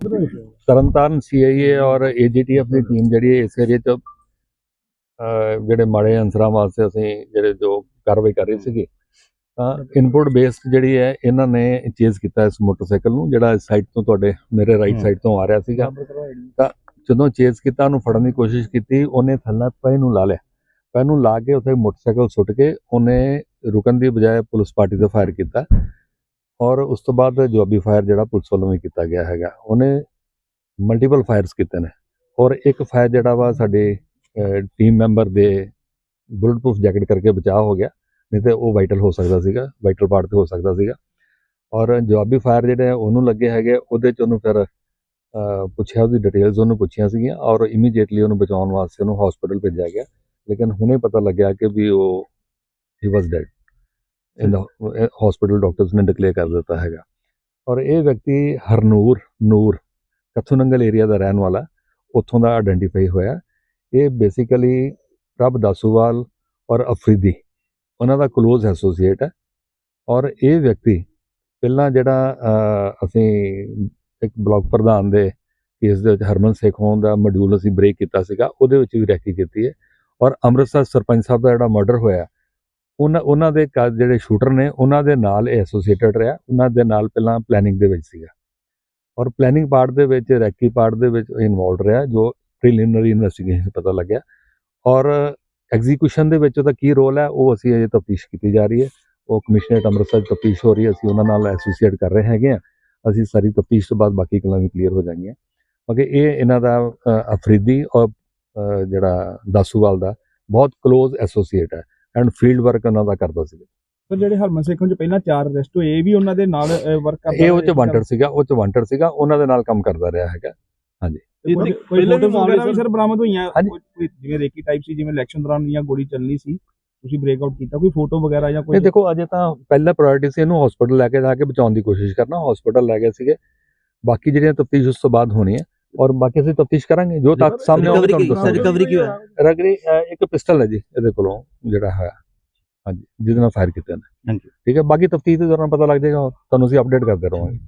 Tarn Taran CIA ਔਰ AGTF ਦੀ team ਜਿਹੜੀ ਹੈ ਇਸ ਏਰੀਏ 'ਚ ਜਿਹੜੇ ਮਾੜੇ ਅਨਸਰਾਂ ਵਾਸਤੇ ਅਸੀਂ ਜਿਹੜੇ ਜੋ ਕਾਰਵਾਈ ਕਰ ਰਹੇ ਸੀਗੇ ਤਾਂ ਇਨਪੁਟ ਬੇਸਡ ਜਿਹੜੀ ਹੈ ਇਹਨਾਂ ਨੇ ਚੇਜ਼ ਕੀਤਾ ਇਸ ਮੋਟਰਸਾਈਕਲ ਨੂੰ ਜਿਹੜਾ ਇਸ ਸਾਈਡ ਤੋਂ ਤੁਹਾਡੇ ਮੇਰੇ ਰਾਈਟ। ਸਾਈਡ ਤੋਂ ਆ ਰਿਹਾ ਸੀਗਾ। ਜਦੋਂ ਚੇਜ਼ ਕੀਤਾ ਉਹਨੂੰ ਫੜਨ ਦੀ ਕੋਸ਼ਿਸ਼ ਕੀਤੀ ਉਹਨੇ ਥੱਲੇ ਪੈ ਨੂੰ ਲਾ ਲਿਆ। ਪੈ ਨੂੰ ਲਾ ਕੇ ਉੱਥੇ ਮੋਟਰਸਾਈਕਲ ਸੁੱਟ ਕੇ ਉਹਨੇ ਰੁਕਣ ਦੀ ਬਜਾਏ ਪੁਲਿਸ ਪਾਰਟੀ ਤੇ ਫਾਇਰ ਕੀਤਾ। ਔਰ ਉਸ ਤੋਂ ਬਾਅਦ ਜਵਾਬੀ ਫਾਇਰ ਜਿਹੜਾ ਪੁਲਿਸ ਵੱਲੋਂ ਵੀ ਕੀਤਾ ਗਿਆ ਹੈਗਾ, ਉਹਨੇ ਮਲਟੀਪਲ ਫਾਇਰਸ ਕੀਤੇ ਨੇ। ਔਰ ਇੱਕ ਫਾਇਰ ਜਿਹੜਾ ਵਾ ਸਾਡੇ ਟੀਮ ਮੈਂਬਰ ਦੇ ਬੁਲਟ ਪ੍ਰੂਫ ਜੈਕਟ ਕਰਕੇ ਬਚਾਅ ਹੋ ਗਿਆ, ਨਹੀਂ ਤੇ ਉਹ ਵਾਈਟਲ ਹੋ ਸਕਦਾ ਸੀਗਾ ਵਾਈਟਲ ਪਾਰਟ ਤੇ ਹੋ ਸਕਦਾ ਸੀਗਾ। ਔਰ ਜਵਾਬੀ ਫਾਇਰ ਜਿਹੜੇ ਉਹਨੂੰ ਲੱਗੇ ਹੈਗੇ, ਉਹਦੇ ਚ ਉਹਨੂੰ ਫਿਰ ਪੁੱਛਿਆ, ਉਹਦੀ ਡਿਟੇਲਸ ਉਹਨੂੰ ਪੁੱਛੀਆਂ ਸੀਗੀਆਂ ਔਰ ਇਮੀਡੀਏਟਲੀ ਉਹਨੂੰ ਬਚਾਉਣ ਵਾਸਤੇ ਉਹਨੂੰ ਹਸਪੀਟਲ ਭੇਜਿਆ ਗਿਆ। ਲੇਕਿਨ ਹੁਣੇ ਪਤਾ ਲੱਗਿਆ ਕਿ ਵੀ ਉਹ ਹੀ ਵਾਸ ਡੈਡ ਇਹਦਾ ਦਾ ਹਸਪੀਟਲ ਡਾਕਟਰਸ ਨੇ ਡਿਕਲੇਅਰ ਕਰ ਦਿੱਤਾ ਹੈਗਾ। ਔਰ ਇਹ ਵਿਅਕਤੀ ਹਰਨੂਰ, ਨੂਰ, ਕਥੂਨੰਗਲ ਏਰੀਆ ਦਾ ਰਹਿਣ ਵਾਲਾ, ਉੱਥੋਂ ਦਾ ਆਇਡੈਂਟੀਫਾਈ ਹੋਇਆ। ਇਹ ਬੇਸਿਕਲੀ ਪ੍ਰਭ ਦਾਸੂਵਾਲ ਔਰ ਅਫਰੀਦੀ, ਉਹਨਾਂ ਦਾ ক্লোਜ਼ ਐਸੋਸੀਏਟ ਹੈ। ਔਰ ਇਹ ਵਿਅਕਤੀ ਪਹਿਲਾਂ ਜਿਹੜਾ ਅਸੀਂ ਇੱਕ ਬਲਾਕ ਪ੍ਰਧਾਨ ਦੇ ਕੇਸ ਦੇ ਵਿੱਚ ਹਰਮਨ ਸੇਖ ਹੋਣ ਦਾ ਮੋਡਿਊਲ ਅਸੀਂ ਬ੍ਰੇਕ ਕੀਤਾ ਸੀਗਾ, ਉਹਦੇ ਵਿੱਚ ਵੀ ਰੈਕੀ ਕੀਤੀ ਹੈ। ਔਰ ਅੰਮ੍ਰਿਤਸਰ ਸਰਪੰਚ ਸਾਹਿਬ ਦਾ ਜਿਹੜਾ ਮਰਡਰ ਹੋਇਆ ਉਹਨਾਂ ਉਹਨਾਂ ਦੇ ਕਾ- ਜਿਹੜੇ ਸ਼ੂਟਰ ਨੇ, ਉਹਨਾਂ ਦੇ ਨਾਲ ਇਹ ਐਸੋਸੀਏਟਡ ਰਿਹਾ। ਉਹਨਾਂ ਦੇ ਨਾਲ ਪਹਿਲਾਂ ਪਲੈਨਿੰਗ ਦੇ ਵਿੱਚ ਸੀਗਾ। ਔਰ ਪਲੈਨਿੰਗ ਪਾਰਟ ਦੇ ਵਿੱਚ, ਰੈਕੀ ਪਾਰਟ ਦੇ ਵਿੱਚ ਇਨਵੋਲਡ ਰਿਹਾ, ਜੋ ਪ੍ਰੀਲਿਮਿਨਰੀ ਇਨਵੈਸਟੀਗੇਸ਼ਨ ਪਤਾ ਲੱਗਿਆ। ਔਰ ਐਗਜ਼ੀਕਿਊਸ਼ਨ ਦੇ ਵਿੱਚ ਉਹਦਾ ਕੀ ਰੋਲ ਹੈ, ਉਹ ਅਸੀਂ ਅਜੇ ਤਫਤੀਸ਼ ਕੀਤੀ ਜਾ ਰਹੀ ਹੈ। ਉਹ ਕਮਿਸ਼ਨਰੇਟ ਅੰਮ੍ਰਿਤਸਰ ਤਫਤੀਸ਼ ਹੋ ਰਹੀ ਹੈ, ਅਸੀਂ ਉਹਨਾਂ ਨਾਲ ਐਸੋਸੀਏਟ ਕਰ ਰਹੇ ਹੈਗੇ ਆ ਅਸੀਂ ਸਾਰੀ ਤਫਤੀਸ਼ ਤੋਂ ਬਾਅਦ ਬਾਕੀ ਗੱਲਾਂ ਵੀ ਕਲੀਅਰ ਹੋ ਜਾਣਗੀਆਂ। ਕਿਉਂਕਿ ਇਹ ਇਹਨਾਂ ਦਾ ਅਫਰੀਦੀ ਔਰ ਜਿਹੜਾ ਦਾਸੂਵਾਲ ਦਾ ਬਹੁਤ ক্লোਜ਼ ਐਸੋਸੀਏਟ ਹੈ। ਐਂਡ ਫੀਲਡ ਵਰਕ ਉਹਨਾਂ ਦਾ ਕਰਦਾ ਸੀ। ਪਰ ਜਿਹੜੇ ਹਰਮਨ ਸੇਖੋਂ ਚ ਪਹਿਲਾਂ ਚਾਰ ਅਰੈਸਟ ਹੋਏ ਇਹ ਵੀ ਉਹਨਾਂ ਦੇ ਨਾਲ ਵਰਕ ਕਰਦਾ ਇਹ ਉਹ ਚ ਵਾਂਟਡ ਸੀਗਾ ਉਹ ਚ ਵਾਂਟਡ ਸੀਗਾ ਉਹਨਾਂ ਦੇ ਨਾਲ ਕੰਮ ਕਰਦਾ ਰਿਹਾ ਹੈਗਾ। ਕੋਈ ਪਹਿਲੇ ਕੋਈ ਵੀ ਮਾਮਲੇ ਵੀ ਸਰ ਬਰਾਮਦ ਹੋਈਆਂ? ਹਾਂਜੀ। ਜਿਵੇਂ ਰੇਕੀ ਟਾਈਪ ਸੀ ਜਿਵੇਂ ਇਲੈਕਸ਼ਨ ਦੌਰਾਨ ਜਾਂ ਗੋਲੀ ਚੱਲਣੀ ਸੀ ਤੁਸੀਂ ਬ੍ਰੇਕ ਆਊਟ ਕੀਤਾ ਕੋਈ ਫੋਟੋ ਵਗੈਰਾ ਜਾਂ ਕੋਈ ਇਹ ਦੇਖੋ ਅਜੇ ਤਾਂ ਪਹਿਲਾ ਪ੍ਰਾਇੋਰਟੀ ਸੀ ਇਹਨੂੰ ਹਸਪੀਟਲ ਲੈ ਕੇ ਜਾ ਕੇ ਬਚਾਉਣ ਦੀ ਕੋਸ਼ਿਸ਼ ਕਰਨਾ ਹਸਪੀਟਲ ਲੈ ਗਏ ਸੀਗੇ। ਬਾਕੀ ਜਿਹੜੀਆਂ ਤਫਤੀਸ਼ ਉਸ ਤੋਂ ਬਾਅਦ ਹੋਣੀ ਹੈ ਔਰ ਬਾਕੀ ਅਸੀਂ ਤਫਤੀਸ਼ ਕਰਾਂਗੇ ਜੋ ਤੱਕ ਸਾਹਮਣੇ ਰਿਕਵਰੀ ਤੁਹਾਨੂੰ ਦੱਸਾਂਗੇ ਰਿਕਵਰੀ ਕੀ ਹੋਇਆ ਰਗਰੀ ਇੱਕ ਪਿਸਟਲ ਹੈ ਜੀ ਇਹਦੇ ਕੋਲੋਂ ਜਿਹੜਾ ਹੈ ਹਾਂਜੀ ਜਿਹਦੇ ਨਾਲ ਫਾਇਰ ਕੀਤੇ ਨੇ ਹਾਂਜੀ। ਠੀਕ ਹੈ ਬਾਕੀ ਤਫਤੀਸ਼ ਦੇ ਦੌਰਾਨ ਪਤਾ ਲੱਗ ਜਾਏਗਾ ਤੁਹਾਨੂੰ ਅਸੀਂ ਅਪਡੇਟ ਕਰਦੇ ਰਹਾਂਗੇ